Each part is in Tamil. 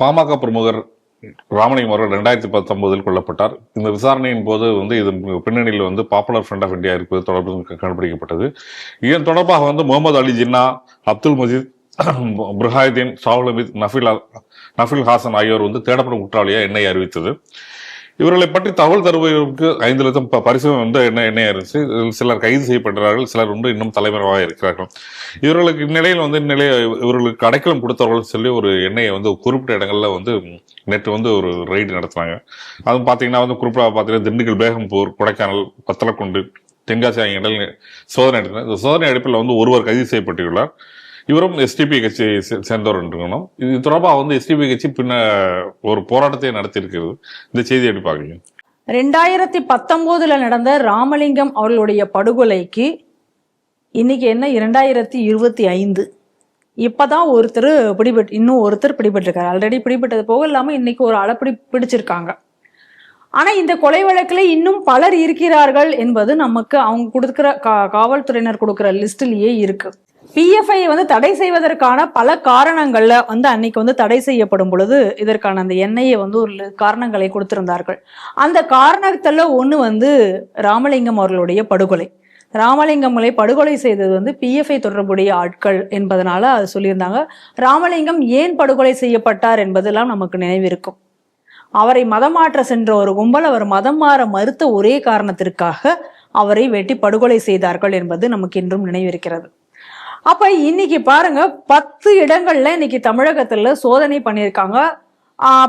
பாமக பிரமுகர் ராமலிங்கம் அவர்கள் ரெண்டாயிரத்தி பத்தொன்பதில் கொல்லப்பட்டார். இந்த விசாரணையின் போது வந்து இது பின்னணியில் வந்து பாப்புலர் ஃப்ரண்ட் ஆஃப் இந்தியா இருப்பது தொடர்பு கண்டுபிடிக்கப்பட்டது. இதன் தொடர்பாக வந்து முகமது அலி ஜின்னா அப்துல் மஜீத் புர்ஹாயுதீன் ஷாவுல் நஃபில் நஃபில் ஹாசன் ஆகியோர் வந்து தேடப்படும் குற்றவாளியாக எண்ணெய் அறிவித்தது. இவர்களை பற்றி தகவல் தருவதற்கு ஐந்து லட்சம் பரிசு வந்து என்ன என்ன இருந்துச்சு சிலர் கைது செய்யப்படுகிறார்கள் சிலர் வந்து இன்னும் தலைமறைவாக இருக்கிறார்கள். இவர்களுக்கு இந்நிலையில் வந்து இந்நிலைய இவர்களுக்கு அடைக்கலம் கொடுத்தவர்கள் சொல்லி ஒரு எண்ணெயை வந்து குறிப்பிட்ட இடங்களில் வந்து நேற்று வந்து ஒரு ரைடு நடத்துனாங்க. அதுவும் பார்த்தீங்கன்னா வந்து குறிப்பாக பார்த்தீங்கன்னா திண்டுக்கல் பேகம்பூர் கொடைக்கானல் பத்தலக்குண்டு தென்காசி ஆகிய இடங்கள் சோதனை எடுத்தனர் இந்த சோதனை அடிப்பில் வந்து ஒருவர் கைது செய்யப்பட்டுள்ளார். இவரும் எஸ்டிபி கட்சியை சேர்ந்தவர் என்றுக்கணும் இது தொடர்பாக வந்து எஸ்டிபி கட்சி பின்ன ஒரு போராட்டத்தை நடத்தியிருக்கிறது. இந்த செய்தி எப்படி பார்க்குறீங்க? ரெண்டாயிரத்தி பத்தொம்போதுல நடந்த ராமலிங்கம் அவர்களுடைய படுகொலைக்கு இன்னைக்கு என்ன? இரண்டாயிரத்தி இருபத்தி ஐந்து. இப்பதான் ஒருத்தர் பிடிபட்டு இன்னும் ஒருத்தர் பிடிபட்டிருக்காரு. ஆல்ரெடி பிடிபட்டது போக இல்லாம இன்னைக்கு ஒரு ஆளை பிடி பிடிச்சிருக்காங்க. ஆனா இந்த கொலை வழக்கில் இன்னும் பலர் இருக்கிறார்கள் என்பது நமக்கு அவங்க கொடுக்குற கா- காவல்துறையினர் கொடுக்குற லிஸ்ட்லயே இருக்கு. பிஎஃப்ஐ வந்து தடை செய்வதற்கான பல காரணங்கள்ல வந்து அன்னைக்கு வந்து தடை செய்யப்படும் பொழுது இதற்கான அந்த எண்ணெயை வந்து ஒரு காரணங்களை கொடுத்திருந்தார்கள். அந்த காரணத்துல ஒன்று வந்து ராமலிங்கம் அவர்களுடைய படுகொலை. ராமலிங்கம்களை படுகொலை செய்தது வந்து பிஎஃப்ஐ தொடர்புடைய ஆட்கள் என்பதனால அது சொல்லியிருந்தாங்க. ராமலிங்கம் ஏன் படுகொலை செய்யப்பட்டார் என்பதெல்லாம் நமக்கு நினைவிருக்கும். அவரை மதம் மாற்ற சென்ற ஒரு கும்பல் அவர் மதம் மாற மறுத்த ஒரே காரணத்திற்காக அவரை வெட்டி படுகொலை செய்தார்கள் என்பது நமக்கு இன்றும் நினைவிருக்கிறது. அப்ப இன்னைக்கு பாருங்க பத்து இடங்கள்ல இன்னைக்கு தமிழகத்துல சோதனை பண்ணியிருக்காங்க.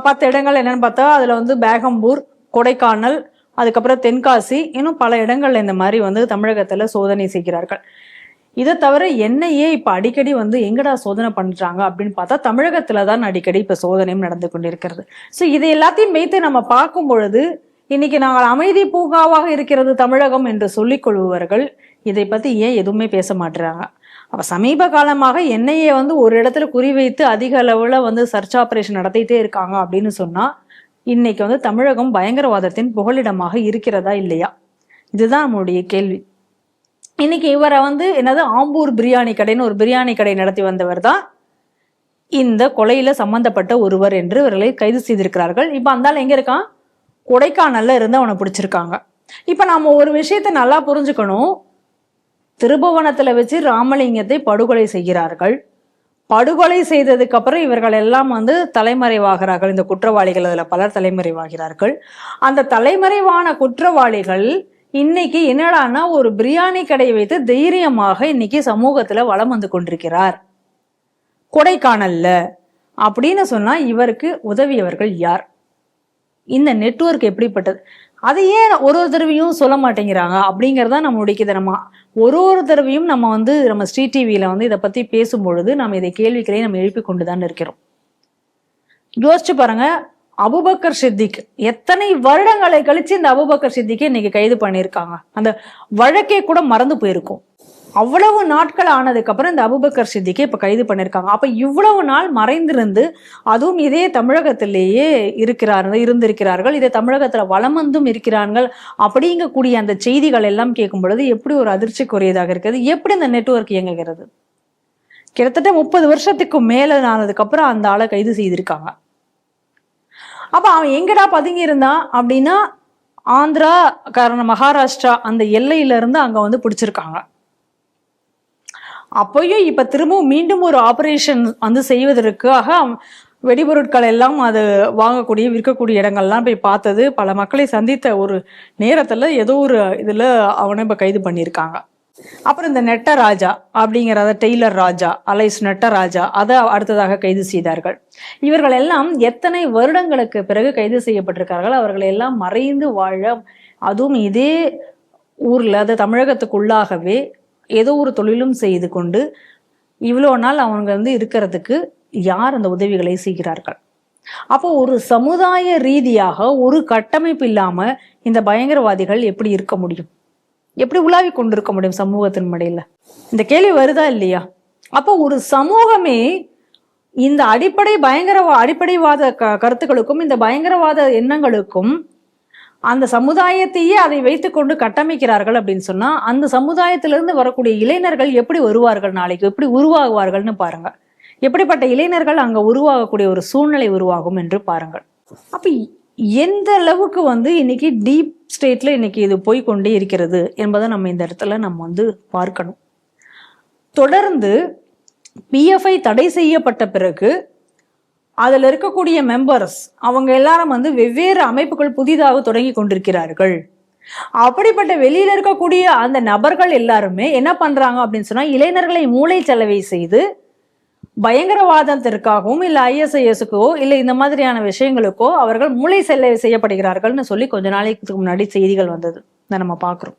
பத்து இடங்கள் என்னன்னு பார்த்தா அதுல வந்து பேகம்பூர் கொடைக்கானல் அதுக்கப்புறம் தென்காசி இன்னும் பல இடங்கள்ல இந்த மாதிரி வந்து தமிழகத்துல சோதனை செய்கிறார்கள். இதை தவிர என்னையே இப்ப அடிக்கடி வந்து எங்கடா சோதனை பண்றாங்க அப்படின்னு பார்த்தா தமிழகத்தில் தான் அடிக்கடி இப்ப சோதனையும் நடந்து கொண்டிருக்கிறது. ஸோ இது எல்லாத்தையும் வைத்து நம்ம பார்க்கும் பொழுது இன்னைக்கு நாங்கள் அமைதி பூங்காவாக இருக்கிறது தமிழகம் என்று சொல்லிக் கொள்பவர்கள் இதை பத்தி ஏன் எதுவுமே பேச மாட்டுறாங்க அப்போ சமீப காலமாக என்ஐஏ வந்து ஒரு இடத்துல குறிவைத்து அதிக அளவில் வந்து சர்ச் ஆப்ரேஷன் நடத்திட்டே இருக்காங்க அப்படின்னு சொன்னால் இன்னைக்கு வந்து தமிழகம் பயங்கரவாதத்தின் புகலிடமாக இருக்கிறதா இல்லையா? இதுதான் நம்மளுடைய கேள்வி. இன்னைக்கு இவரை வந்து என்னது ஆம்பூர் பிரியாணி கடைன்னு ஒரு பிரியாணி கடை நடத்தி வந்தவர் தான் இந்த கொலையில சம்பந்தப்பட்ட ஒருவர் என்று இவர்களை கைது செய்திருக்கிறார்கள். இப்போ அந்தால எங்க இருக்கான்? கொடைக்கானல்ல இருந்து அவனை பிடிச்சிருக்காங்க. இப்போ நாம ஒரு விஷயத்தை நல்லா புரிஞ்சுக்கணும். திருபுவனத்தில் வச்சு ராமலிங்கத்தை படுகொலை செய்கிறார்கள். படுகொலை செய்ததுக்கு அப்புறம் இவர்கள் எல்லாம் வந்து தலைமறைவாகிறார்கள். இந்த குற்றவாளிகள் அதில் பலர் தலைமறைவாகிறார்கள். அந்த தலைமறைவான குற்றவாளிகள் இன்னைக்கு என்னடான்னா ஒரு பிரியாணி கடையை வைத்து தைரியமாக இன்னைக்கு சமூகத்தில் வலம் வந்து கொண்டிருக்கிறார். கொடைக்கானல்ல அப்படின்னு சொன்னா இவருக்கு உதவியவர்கள் யார்? இந்த நெட்வொர்க் எப்படிப்பட்டது? அதை ஏன் ஒரு ஒரு தடவையும் சொல்ல மாட்டேங்கிறாங்க? அப்படிங்கிறத நம்மளுடைய இதை நம்ம ஒரு ஒரு தடவையும் நம்ம வந்து நம்ம ஸ்ரீ டிவியில் வந்து இதை பற்றி பேசும்பொழுது நம்ம இதை கேள்விகளை நம்ம எழுப்பி கொண்டு தான் இருக்கிறோம். யோசிச்சு பாருங்க அபுபக்கர் சித்திக் எத்தனை வருடங்களை கழிச்சு இந்த அபுபக்கர் சித்திக்கை இன்னைக்கு கைது பண்ணியிருக்காங்க. அந்த வழக்கே கூட மறந்து போயிருக்கும். அவ்வளவு நாட்கள் ஆனதுக்கப்புறம் இந்த அபுபக்கர் சித்திக்கை இப்போ கைது பண்ணியிருக்காங்க அப்போ இவ்வளவு நாள் மறைந்திருந்து அதுவும் இதே தமிழகத்திலேயே இருக்கிறார் இருந்திருக்கிறார்கள். இதே தமிழகத்தில் வளம் வந்தும் இருக்கிறார்கள் அப்படிங்கக்கூடிய அந்த செய்திகள் எல்லாம் கேட்கும் பொழுது எப்படி ஒரு அதிர்ச்சிக்குரியதாக இருக்கிறது எப்படி இந்த நெட்வொர்க் இயங்குகிறது? கிட்டத்தட்ட முப்பது வருஷத்துக்கு மேலே ஆனதுக்கப்புறம் அந்த ஆளை கைது செய்திருக்காங்க. அப்போ அவன் எங்கடா பதுங்கி இருந்தான் அப்படின்னா ஆந்திரா காரண மகாராஷ்டிரா அந்த எல்லையிலேருந்து அங்கே வந்து பிடிச்சிருக்காங்க. அப்பயும் இப்ப திரும்பவும் மீண்டும் ஒரு ஆபரேஷன் வந்து செய்வதற்காக வெடிபொருட்கள் எல்லாம் அது வாங்கக்கூடிய விற்கக்கூடிய இடங்கள்லாம் போய் பார்த்தது. பல மக்களை சந்தித்த ஒரு நேரத்துல ஏதோ ஒரு இதுல அவனை இப்ப கைது பண்ணியிருக்காங்க. அப்புறம் இந்த நெட்டராஜா அப்படிங்கிறத டெய்லர் ராஜா அலைஸ் நெட்டராஜா அதை அடுத்ததாக கைது செய்தார்கள். இவர்கள் எல்லாம் எத்தனை வருடங்களுக்கு பிறகு கைது செய்யப்பட்டிருக்கார்கள் அவர்கள் எல்லாம் மறைந்து வாழ அதுவும் இதே ஊர்ல அது தமிழகத்துக்குள்ளாகவே ஏதோ ஒரு தொழிலும் செய்து கொண்டு இவ்வளோ நாள் அவங்க வந்து இருக்கிறதுக்கு யார் அந்த உதவிகளை செய்கிறார்கள்? அப்போ ஒரு சமுதாய ரீதியாக ஒரு கட்டமைப்பு இல்லாமல் இந்த பயங்கரவாதிகள் எப்படி இருக்க முடியும்? எப்படி உலாவி கொண்டிருக்க முடியும் சமூகத்தின் மடையில்? இந்த கேள்வி வருதா இல்லையா? அப்போ ஒரு சமூகமே இந்த அடிப்படை பயங்கரவா அடிப்படைவாத க கருத்துக்களுக்கும் இந்த பயங்கரவாத எண்ணங்களுக்கும் அந்த சமுதாயத்தையே அதை வைத்துக்கொண்டு கட்டமைக்கிறார்கள் அப்படின்னு சொன்னா அந்த சமுதாயத்திலிருந்து வரக்கூடிய இளைஞர்கள் எப்படி வருவார்கள் நாளைக்கு? எப்படி உருவாகுவார்கள்னு பாருங்க. எப்படிப்பட்ட இளைஞர்கள் அங்க உருவாகக்கூடிய ஒரு சூழ்நிலை உருவாகும் என்று பாருங்கள். அப்ப எந்த அளவுக்கு வந்து இன்னைக்கு டீப் ஸ்டேட்ல இன்னைக்கு இது போய் கொண்டே இருக்கிறது என்பதை நம்ம இந்த இடத்துல நம்ம வந்து பார்க்கணும். தொடர்ந்து பிஎஃப்ஐ தடை செய்யப்பட்ட பிறகு அதில் இருக்கக்கூடிய மெம்பர்ஸ் அவங்க எல்லாரும் வந்து வெவ்வேறு அமைப்புகள் புதிதாக தொடங்கி கொண்டிருக்கிறார்கள். அப்படிப்பட்ட வெளியில இருக்கக்கூடிய அந்த நபர்கள் எல்லாருமே என்ன பண்றாங்க அப்படின்னு சொன்னா இளைஞர்களை மூளை செலவை செய்து பயங்கரவாதத்திற்காகவும் இல்ல ஐஎஸ்ஐஎஸ்க்கோ இல்ல இந்த மாதிரியான விஷயங்களுக்கோ அவர்கள் மூளை செலவை செய்யப்படுகிறார்கள்னு சொல்லி கொஞ்ச நாளைக்கு முன்னாடி செய்திகள் வந்தது. நம்ம பார்க்குறோம்.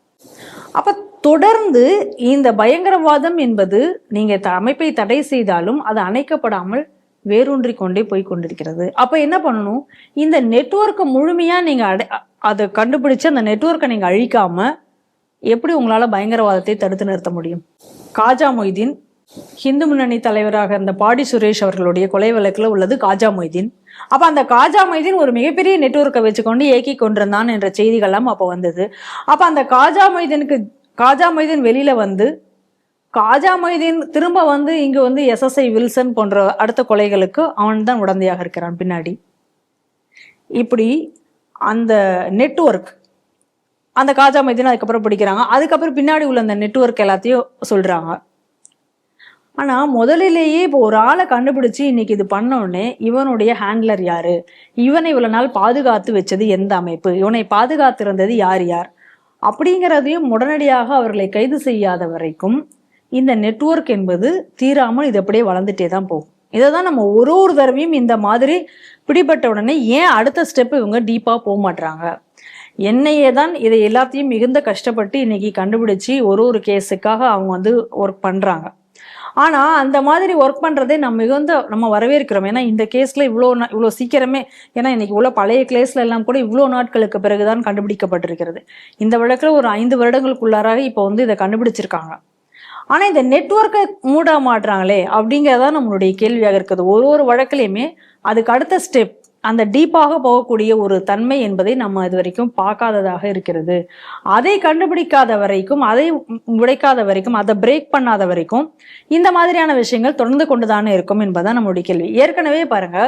அப்ப தொடர்ந்து இந்த பயங்கரவாதம் என்பது நீங்க த- அமைப்பை தடை செய்தாலும் அது அணைக்கப்படாமல் வேரூன்றி கொண்டே போய் கொண்டிருக்கிறது. அப்ப என்ன பண்ணணும்? இந்த நெட்ஒர்க்கை முழுமையா நீங்க அடை அதை கண்டுபிடிச்சு அந்த நெட்வொர்க்கை நீங்க அழிக்காம எப்படி உங்களால பயங்கரவாதத்தை தடுத்து நிறுத்த முடியும்? காஜா மொய்தீன் ஹிந்து முன்னணி தலைவராக இருந்த பாடி சுரேஷ் அவர்களுடைய கொலை வழக்கில் உள்ளது காஜா மொய்தீன். அப்ப அந்த காஜா மொய்தீன் ஒரு மிகப்பெரிய நெட்வொர்க்கை வச்சுக்கொண்டு இயக்கி கொண்டிருந்தான் என்ற செய்திகள்லாம் அப்ப வந்தது. அப்ப அந்த காஜா மொய்தீனுக்கு காஜா மொய்தீன் வெளியில வந்து காஜா மொய்தீன் திரும்ப வந்து இங்கு வந்து எஸ்எஸ்ஐ வில்சன் போன்ற அடுத்த கொலைகளுக்கு அவன் தான் உடந்தையாக இருக்கிறான் பின்னாடி. இப்படி அந்த நெட்ஒர்க் அந்த காஜா மைதீன் அதுக்கப்புறம் பிடிக்கிறாங்க. அதுக்கப்புறம் பின்னாடி உள்ள அந்த நெட்வொர்க் எல்லாத்தையும் சொல்றாங்க. ஆனா முதலிலேயே இப்போ ஒரு ஆளை கண்டுபிடிச்சு இன்னைக்கு இது பண்ணோடனே இவனுடைய ஹேண்ட்லர் யாரு? இவனை இவ்வளவு நாள் பாதுகாத்து வச்சது எந்த அமைப்பு? இவனை பாதுகாத்து இருந்தது யார் யார்? அப்படிங்கிறதையும் உடனடியாக அவர்களை கைது செய்யாத வரைக்கும் இந்த நெட்ஒர்க் என்பது தீராமல் இது அப்படியே வளர்ந்துட்டே தான் போகும். இதை தான் நம்ம ஒரு ஒரு தடவையும் இந்த மாதிரி பிடிபட்ட உடனே ஏன் அடுத்த ஸ்டெப் இவங்க டீப்பாக போக மாட்டுறாங்க என்னையே தான் இதை எல்லாத்தையும் மிகுந்த கஷ்டப்பட்டு இன்னைக்கு கண்டுபிடிச்சு ஒரு ஒரு கேஸுக்காக அவங்க வந்து ஒர்க் பண்ணுறாங்க ஆனால் அந்த மாதிரி ஒர்க் பண்ணுறதே நம்ம மிகுந்த நம்ம வரவேற்கிறோம். ஏன்னா இந்த கேஸில் இவ்வளோ நா- இவ்வளோ சீக்கிரமே ஏன்னா இன்னைக்கு உள்ள பழைய கேஸில் எல்லாம் கூட இவ்வளோ நாட்களுக்கு பிறகுதான் கண்டுபிடிக்கப்பட்டிருக்கிறது. இந்த வழக்கில் ஒரு ஐந்து வருடங்களுக்குள்ளாராக இப்போ வந்து இதை கண்டுபிடிச்சிருக்காங்க. ஆனால் இந்த நெட்வொர்க்கை மூட மாட்டுறாங்களே அப்படிங்கிறதா நம்மளுடைய கேள்வியாக இருக்குது. ஒரு ஒரு வழக்குலையுமே அதுக்கு அடுத்த ஸ்டெப் அந்த டீப்பாக போகக்கூடிய ஒரு தன்மை என்பதை நம்ம இது வரைக்கும் பார்க்காததாக இருக்கிறது. அதை கண்டுபிடிக்காத வரைக்கும் அதை உடைக்காத வரைக்கும் அதை பிரேக் பண்ணாத வரைக்கும் இந்த மாதிரியான விஷயங்கள் தொடர்ந்து கொண்டுதானே இருக்கும் என்பதுதான் நம்மளுடைய கேள்வி. ஏற்கனவே பாருங்க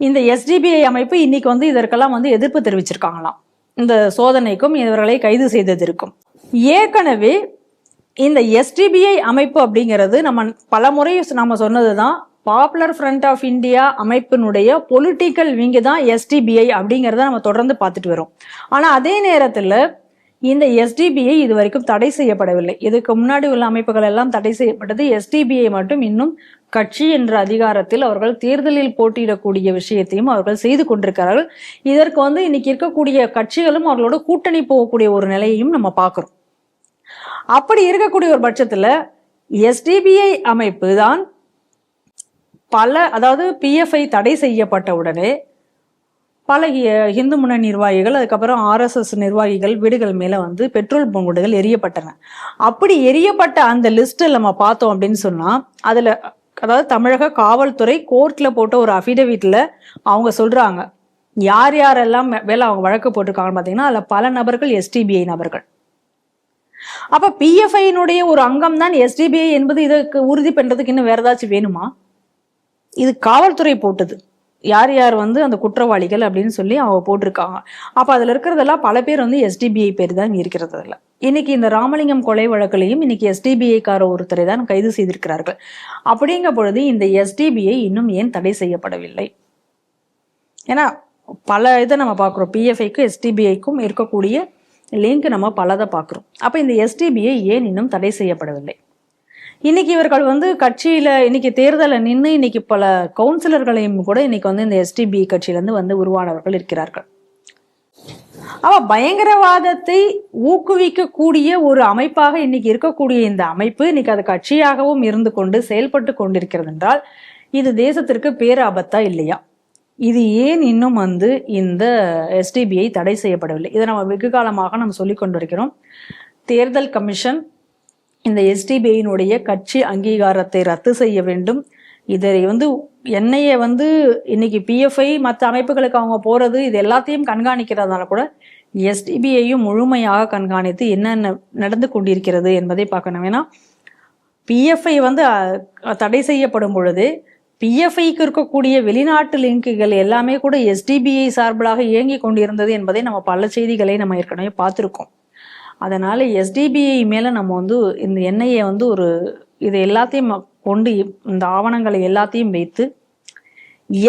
இந்த எஸ்டிபிஐ அமைப்பு இன்னைக்கு வந்து இதற்கெல்லாம் வந்து எதிர்ப்பு தெரிவிச்சிருக்காங்களாம். இந்த சோதனைக்கும் இவர்களை கைது செய்ததற்கும் ஏற்கனவே இந்த எஸ்டிபிஐ அமைப்பு அப்படிங்கிறது நம்ம பல முறை நம்ம சொன்னதுதான் பாப்புலர் ஃப்ரண்ட் ஆஃப் இந்தியா அமைப்பினுடைய பொலிட்டிக்கல் விங்கு தான் எஸ்டிபிஐ அப்படிங்கிறத நம்ம தொடர்ந்து பார்த்துட்டு வரோம். ஆனால் அதே நேரத்தில் இந்த எஸ்டிபிஐ இது வரைக்கும் தடை செய்யப்படவில்லை. இதுக்கு முன்னாடி உள்ள அமைப்புகள் எல்லாம் தடை செய்யப்பட்டது எஸ்டிபிஐ மட்டும். இன்னும் கட்சி என்ற அதிகாரத்தில் அவர்கள் தேர்தலில் போட்டியிடக்கூடிய விஷயத்தையும் அவர்கள் செய்து கொண்டிருக்கிறார்கள். இதற்கு வந்து இன்னைக்கு இருக்கக்கூடிய கட்சிகளும் அவர்களோட கூட்டணி போகக்கூடிய ஒரு நிலையையும் நம்ம பார்க்குறோம். அப்படி இருக்கக்கூடிய ஒரு பட்சத்தில் எஸ்டிபிஐ அமைப்பு தான் பல அதாவது பிஎஃப்ஐ தடை செய்யப்பட்ட உடனே பல இந்து ஹிந்து முன்னணி நிர்வாகிகள் அதுக்கப்புறம் ஆர்எஸ்எஸ் நிர்வாகிகள் வீடுகள் மேலே வந்து பெட்ரோல் பங்குடுகள் எரியப்பட்டன. அப்படி எரியப்பட்ட அந்த லிஸ்ட்டில் நம்ம பார்த்தோம் அப்படின்னு சொன்னால் அதில் அதாவது தமிழக காவல்துறை கோர்ட்டில் போட்ட ஒரு அஃபிடவிட்டில் அவங்க சொல்கிறாங்க யார் யாரெல்லாம் மே- அவங்க வழக்கு போட்டிருக்காங்கன்னு பார்த்தீங்கன்னா அதில் பல நபர்கள் எஸ்டிபிஐ நபர்கள். அப்போ பிஎஃப்ஐனுடைய ஒரு அங்கம் தான் எஸ்டிபிஐ என்பது இதுக்கு உறுதி பண்ணுறதுக்கு இன்னும் வேற ஏதாச்சும் வேணுமா? இது காவல்துறை போட்டது. யார் யார் வந்து அந்த குற்றவாளிகள் அப்படின்னு சொல்லி அவங்க போட்டிருக்காங்க. அப்போ அதில் இருக்கிறதெல்லாம் பல பேர் வந்து எஸ்டிபிஐ பேர் தான் இருக்கிறது அதில். இன்னைக்கு இந்த ராமலிங்கம் கொலை வழக்கிலையும் இன்னைக்கு எஸ்டிபிஐக்கார ஒருத்தரை தான் கைது செய்திருக்கிறார்கள். அப்படிங்க பொழுது இந்த எஸ்டிபிஐ இன்னும் ஏன் தடை செய்யப்படவில்லை? ஏன்னா பல இதை நம்ம பார்க்குறோம். பிஎஃப்ஐக்கும் எஸ்டிபிஐக்கும் இருக்கக்கூடிய லிங்க் நம்ம பலதை பார்க்குறோம். அப்போ இந்த எஸ்டிபிஐ ஏன் இன்னும் தடை செய்யப்படவில்லை? இன்னைக்கு இவர்கள் வந்து கட்சியில இன்னைக்கு தேர்தலில் நின்று இன்னைக்கு பல கவுன்சிலர்களையும் கூட இன்னைக்கு வந்து இந்த எஸ்டிபி கட்சியிலேருந்து வந்து உருவானவர்கள் இருக்கிறார்கள். அவ பயங்கரவாதத்தை ஊக்குவிக்கக்கூடிய ஒரு அமைப்பாக இன்னைக்கு இருக்கக்கூடிய இந்த அமைப்பு இன்னைக்கு அது கட்சியாகவும் இருந்து கொண்டு செயல்பட்டு கொண்டிருக்கிறது என்றால் இது தேசத்திற்கு பேராபத்தா இல்லையா? இது ஏன் இன்னும் வந்து இந்த எஸ்டிபிஐ தடை செய்யப்படவில்லை? இதை நம்ம வெகு காலமாக நம்ம சொல்லி கொண்டிருக்கிறோம். தேர்தல் கமிஷன் இந்த எஸ்டிபிஐனுடைய கட்சி அங்கீகாரத்தை ரத்து செய்ய வேண்டும். இதை வந்து என்னைய வந்து இன்னைக்கு பிஎஃப்ஐ மற்ற அமைப்புகளுக்கு அவங்க போறது இது எல்லாத்தையும் கண்காணிக்கிறதுனால கூட எஸ்டிபிஐயும் முழுமையாக கண்காணித்து என்னென்ன நடந்து கொண்டிருக்கிறது என்பதை பார்க்கணும். ஏன்னா பிஎஃப்ஐ வந்து தடை செய்யப்படும் பொழுது பிஎஃப்ஐக்கு இருக்கக்கூடிய வெளிநாட்டு லிங்குகள் எல்லாமே கூட எஸ்டிபிஐ சார்பிலாக இயங்கி கொண்டிருந்தது என்பதை நம்ம பல செய்திகளை நம்ம ஏற்கனவே பார்த்துருக்கோம். அதனால எஸ்டிபிஐ மேல நம்ம வந்து இந்த எண்ணெயை வந்து ஒரு இது எல்லாத்தையும் கொண்டு இந்த ஆவணங்களை எல்லாத்தையும் வைத்து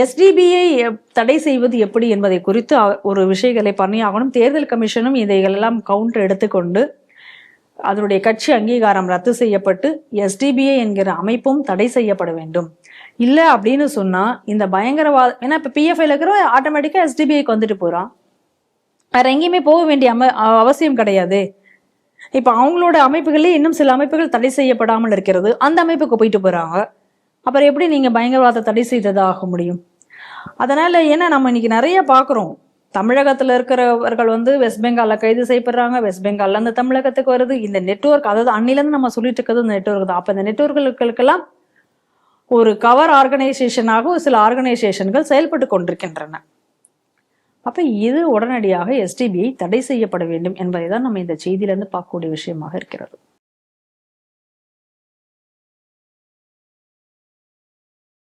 எஸ்டிபிஐ தடை செய்வது எப்படி என்பதை குறித்து ஒரு விஷயங்களை பண்ணியாகணும் தேர்தல் கமிஷனும் இதையெல்லாம் கவுண்டர் எடுத்துக்கொண்டு அதனுடைய கட்சி அங்கீகாரம் ரத்து செய்யப்பட்டு எஸ்டிபிஐ என்கிற அமைப்பும் தடை செய்யப்பட வேண்டும். இல்லை அப்படின்னு சொன்னால் இந்த பயங்கரவாத ஏன்னா இப்போ பிஎஃப்ஐல இருக்கிற ஆட்டோமேட்டிக்காக எஸ்டிபிஐக்கு வந்துட்டு போகிறான் வேற எங்கேயுமே போக வேண்டிய அம அவசியம் கிடையாது. இப்போ அவங்களோட அமைப்புகளே இன்னும் சில அமைப்புகள் தடை செய்யப்படாமல் இருக்கிறது. அந்த அமைப்புக்கு போயிட்டு போகிறாங்க அப்புறம் எப்படி நீங்கள் பயங்கரவாதத்தை தடை செய்ததாக முடியும்? அதனால் ஏன்னா நம்ம இன்னைக்கு நிறைய பார்க்குறோம் தமிழகத்தில் இருக்கிறவர்கள் வந்து வெஸ்ட் பெங்காலில் கைது செய்யப்படுறாங்க. வெஸ்ட் பெங்கால்ல இருந்து தமிழகத்துக்கு வருது. இந்த நெட்வொர்க் அதாவது அன்னிலேருந்து நம்ம சொல்லிட்டு இருக்கிறது இந்த நெட்வொர்க் தான். அப்போ இந்த நெட்ஒர்க்குகளுக்கெல்லாம் ஒரு கவர் ஆர்கனைசேஷனாக ஒரு சில ஆர்கனைசேஷன்கள் செயல்பட்டு கொண்டிருக்கின்றன. அப்போ இது உடனடியாக எஸ்டிபிஐ தடை செய்யப்பட வேண்டும் என்பதை தான் நம்ம இந்த செய்தியிலேருந்து பார்க்கக்கூடிய விஷயமாக இருக்கிறது.